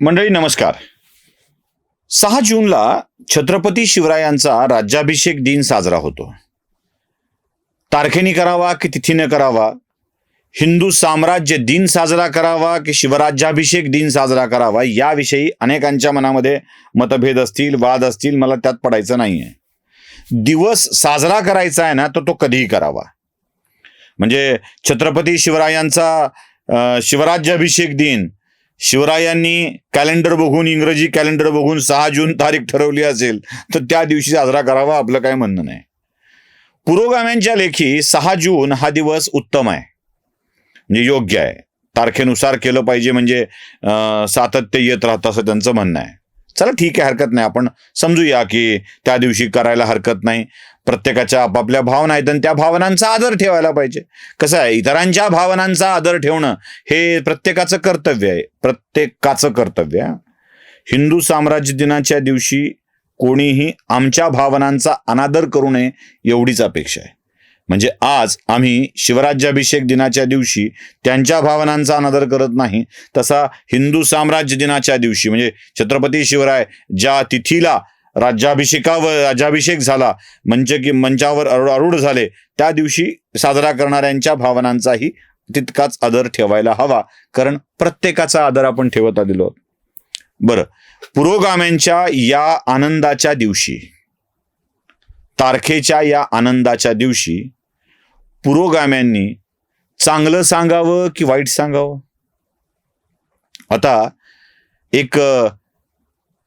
मंडळी नमस्कार. सहा जूनला छत्रपती शिवरायांचा राज्याभिषेक दिन साजरा होतो. तारखेने करावा की तिथीने करावा? हिंदू साम्राज्य दिन साजरा करावा की शिवराज्याभिषेक दिन साजरा करावा? याविषयी अनेकांच्या मनामध्ये मतभेद असतील वाद असतील मला त्यात पडायचं नाही आहे दिवस साजरा करायचा आहे ना तर तो कधीही करावा. म्हणजे छत्रपती शिवरायांचा शिवराज्याभिषेक दिन शिवरायांनी कॅलेंडर बघून इंग्रजी कॅलेंडर बघून सहा जून तारीख ठरवली असेल तर त्या दिवशी साजरा करावा आपलं काय म्हणणं नाही. पुरोगाम्यांच्या लेखी सहा जून हा दिवस उत्तम आहे. म्हणजे योग्य आहे. तारखेनुसार केलं पाहिजे म्हणजे सातत्य येत राहतं असं त्यांचं म्हणणं आहे. चला ठीक आहे हरकत नाही. आपण समजूया की त्या दिवशी करायला हरकत नाही. प्रत्येकाच्या आपापल्या भावना आहेत आणि त्या भावनांचा आदर ठेवायला पाहिजे. कसं आहे? इतरांच्या भावनांचा आदर ठेवणं हे प्रत्येकाचं कर्तव्य आहे. प्रत्येकाचं कर्तव्य आहे. हिंदू साम्राज्य दिनाच्या दिवशी कोणीही आमच्या भावनांचा अनादर करू नये एवढीच अपेक्षा आहे. म्हणजे आज आम्ही शिवराज्याभिषेक दिनाच्या दिवशी त्यांच्या भावनांचा अनादर करत नाही. तसा हिंदू साम्राज्य दिनाच्या दिवशी म्हणजे छत्रपती शिवराय ज्या तिथीला राज्याभिषेकावर राज्याभिषेक झाला म्हणजे की मंचावर अरूढ झाले त्या दिवशी साजरा करणाऱ्यांच्या भावनांचाही तितकाच आदर ठेवायला हवा कारण प्रत्येकाचा आदर आपण ठेवत आलेलो आहोत. बरं पुरोगाम्यांच्या या आनंदाच्या दिवशी तारखेच्या या आनंदाच्या दिवशी पुरोगाम्यांनी चांगलं सांगावं की वाईट सांगावं आता एक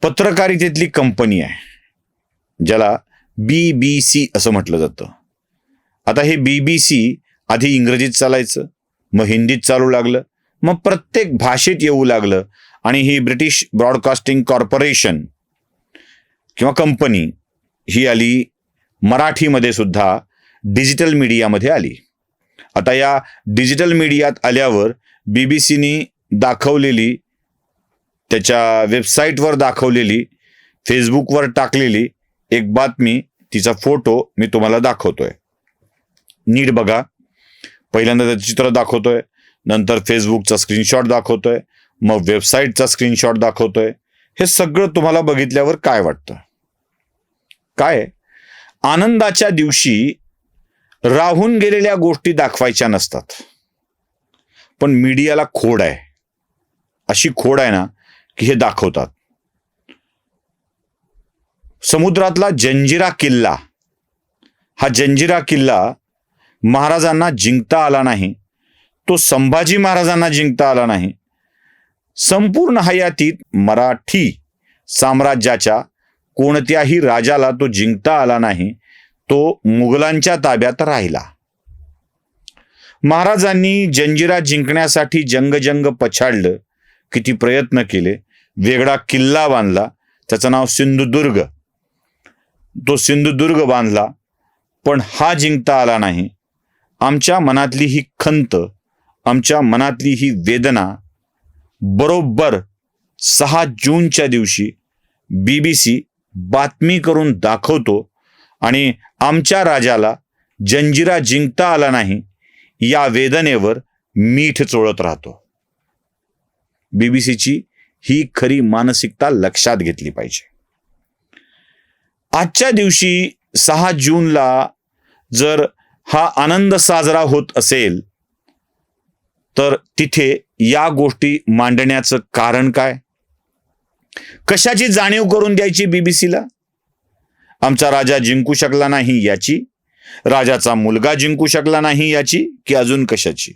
पत्रकारितेतली कंपनी आहे ज्याला बी बी सी असं म्हटलं जातं. आता हे बी बी सी आधी इंग्रजीत चालायचं मग हिंदीत चालू लागलं मग प्रत्येक भाषेत येऊ लागलं आणि ही ब्रिटिश ब्रॉडकास्टिंग कॉर्पोरेशन किंवा कंपनी ही आली मराठीमध्ये सुद्धा डिजिटल मीडियामध्ये आली. आता या डिजिटल मीडियात आल्यावर बी बी सीनी दाखवलेली त्याच्या वेबसाईटवर दाखवलेली फेसबुकवर टाकलेली एक बातमी तिचा फोटो मी तुम्हाला दाखवतोय. नीट बघा. पहिल्यांदा त्याचं चित्र दाखवतोय नंतर फेसबुकचा स्क्रीनशॉट दाखवतोय मग वेबसाईटचा स्क्रीनशॉट दाखवतोय. हे सगळं तुम्हाला बघितल्यावर काय वाटतं? काय? आनंदाच्या दिवशी राहून गेलेल्या गोष्टी दाखवायच्या नसतात. पण मीडियाला खोड आहे. अशी खोड आहे ना की हे दाखवतात. समुद्रातला जंजिरा किल्ला हा जंजिरा किल्ला महाराजांना जिंकता आला नाही. तो संभाजी महाराजांना जिंकता आला नाही. संपूर्ण हयातीत मराठी साम्राज्याच्या कोणत्याही राजाला तो जिंकता आला नाही. तो मुघलांच्या ताब्यात राहिला. महाराजांनी जंजिरा जिंकण्यासाठी जंगजंग पछाडलं. किती प्रयत्न केले वेगळा किल्ला बांधला त्याचं नाव सिंधुदुर्ग. तो सिंधुदुर्ग बांधला पण हा जिंकता आला नाही. आमच्या मनातली ही खंत आमच्या मनातली ही वेदना बरोबर सहा जूनच्या दिवशी बी बी सी बातमी करून दाखवतो आणि आमच्या राजाला जंजिरा जिंकता आला नाही या वेदनेवर मीठ चोळत राहतो. बीबीसीची ही खरी मानसिकता लक्षात घेतली पाहिजे. आजच्या दिवशी सहा जूनला जर हा आनंद साजरा होत असेल तर तिथे या गोष्टी मांडण्याचं कारण काय? कशाची जाणीव करून द्यायची बीबीसीला? आमचा राजा जिंकू शकला नाही याची. राजाचा मुलगा जिंकू शकला नाही याची की अजून कशाची?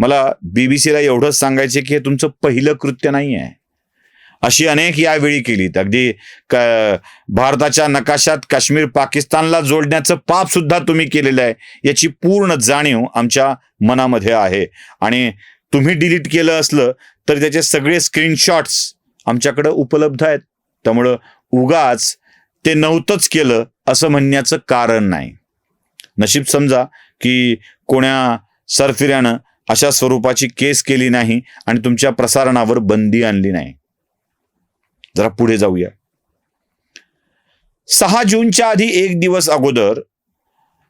मला बीबीसीला एवढंच सांगायचं की हे तुमचं पहिलं कृत्य नाही आहे अशी अनेक यावेळी केलीत. अगदी क- भारताच्या नकाशात काश्मीर पाकिस्तानला जोडण्याचं पाप सुद्धा तुम्ही केलेलं आहे याची पूर्ण जाणीव आमच्या मनामध्ये आहे. आणि तुम्ही डिलीट केलं असलं तर त्याचे सगळे स्क्रीनशॉट्स आमच्याकडं उपलब्ध आहेत. त्यामुळं उगाच ते नव्हतंच केलं असं म्हणण्याचं कारण नाही. नशीब समजा की कोण्या सरफिऱ्यानं अशा स्वरूपाची केस केली नाही आणि तुमच्या प्रसारणावर बंदी आणली नाही. जरा पुढे जाऊया. सहा जूनच्या आधी एक दिवस अगोदर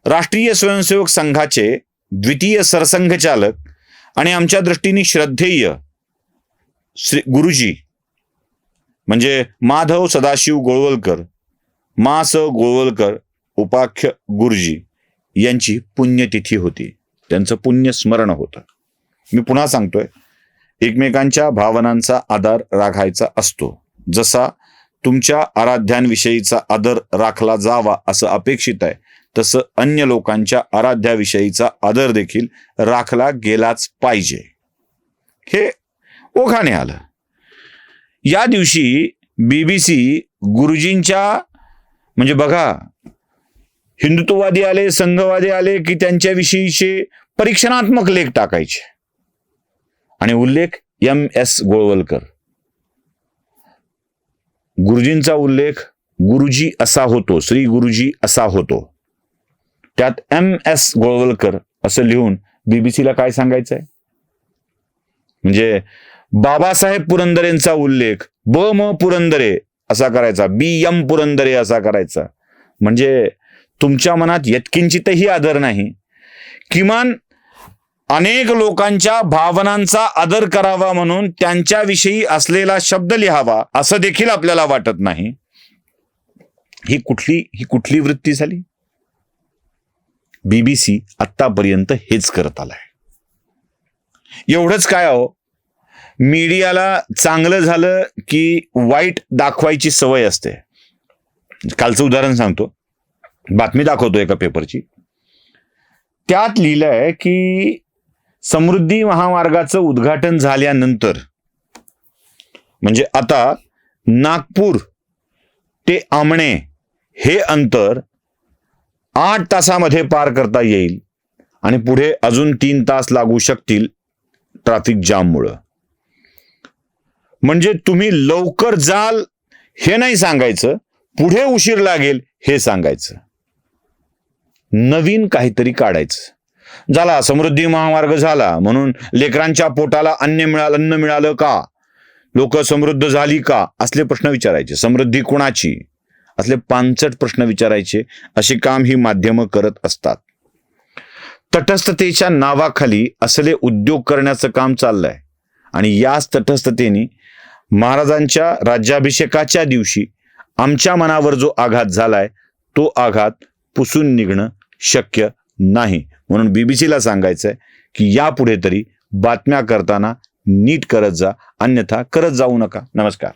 राष्ट्रीय स्वयंसेवक संघाचे द्वितीय सरसंघचालक आणि आमच्या दृष्टीने श्रद्धेय श्री गुरुजी म्हणजे माधव सदाशिव गोळवलकर मा स गोळवलकर उपाख्य गुरुजी यांची पुण्यतिथी होती. त्यांचं पुण्यस्मरण होतं. मी पुन्हा सांगतोय एकमेकांच्या भावनांचा आदर राखायचा असतो. जसा तुमच्या आराध्यांविषयीचा आदर राखला जावा असं अपेक्षित आहे तसं अन्य लोकांच्या आराध्याविषयीचा आदर देखील राखला गेलाच पाहिजे. हे ओघाने आलं. या दिवशी बीबीसी गुरुजींच्या म्हणजे बघा हिंदुत्ववादी आले संघवादी आले की त्यांच्याविषयीचे परीक्षणात्मक लेख टाकायचे. आणि उल्लेख एम एस गोळवलकर. गुरुजींचा उल्लेख गुरुजी असा होतो श्री गुरुजी असा होतो. त्यात एम एस गोळवलकर असं लिहून बीबीसीला काय सांगायचं आहे म्हणजे बाबासाहेब पुरंदरेंचा उल्लेख ब म पुरंदरे असा करायचा बी एम पुरंदरे असा करायचा. म्हणजे तुमच्या मनात यत्किंचितही आदर नाही. किमान अनेक लोकांच्या भावनांचा आदर करावा म्हणून त्यांच्याविषयी असलेला शब्द लिहावा असं देखील आपल्याला वाटत नाही. ही कुठली ही कुठली वृत्ती झाली? बीबीसी आतापर्यंत हेच करत आलाय. एवढंच काय अहो? मीडियाला चांगलं झालं की वाईट दाखवायची सवय असते. कालचं उदाहरण सांगतो. बातमी दाखवतो एका पेपरची त्यात लिहिलंय की समृद्धी महामार्गाचं उद्घाटन झाल्यानंतर म्हणजे आता नागपूर ते आमणे हे अंतर आठ तासामध्ये पार करता येईल आणि पुढे अजून तीन तास लागू शकतील ट्रॅफिक जाममुळं म्हणजे तुम्ही लवकर जाल हे नाही सांगायचं पुढे उशीर लागेल हे सांगायचं. नवीन काहीतरी काढायचं. झाला समृद्धी महामार्ग झाला. म्हणून लेकरांच्या पोटाला अन्न मिळालं अन्न मिळालं का? लोक समृद्ध झाली का? असले प्रश्न विचारायचे. समृद्धी कुणाची? असले पानचट प्रश्न विचारायचे. असे काम ही माध्यमं करत असतात. तटस्थतेच्या नावाखाली असले उद्योग करण्याचं काम चाललंय. आणि याच तटस्थतेने महाराजांच्या राज्याभिषेकाच्या दिवशी आमच्या मनावर जो आघात झालाय तो आघात पुसून निघणं शक्य नाही. म्हणून बीबीसीला सांगायचंय की यापुढे तरी बातम्या करताना नीट करत जा. अन्यथा करत जाऊ नका. नमस्कार.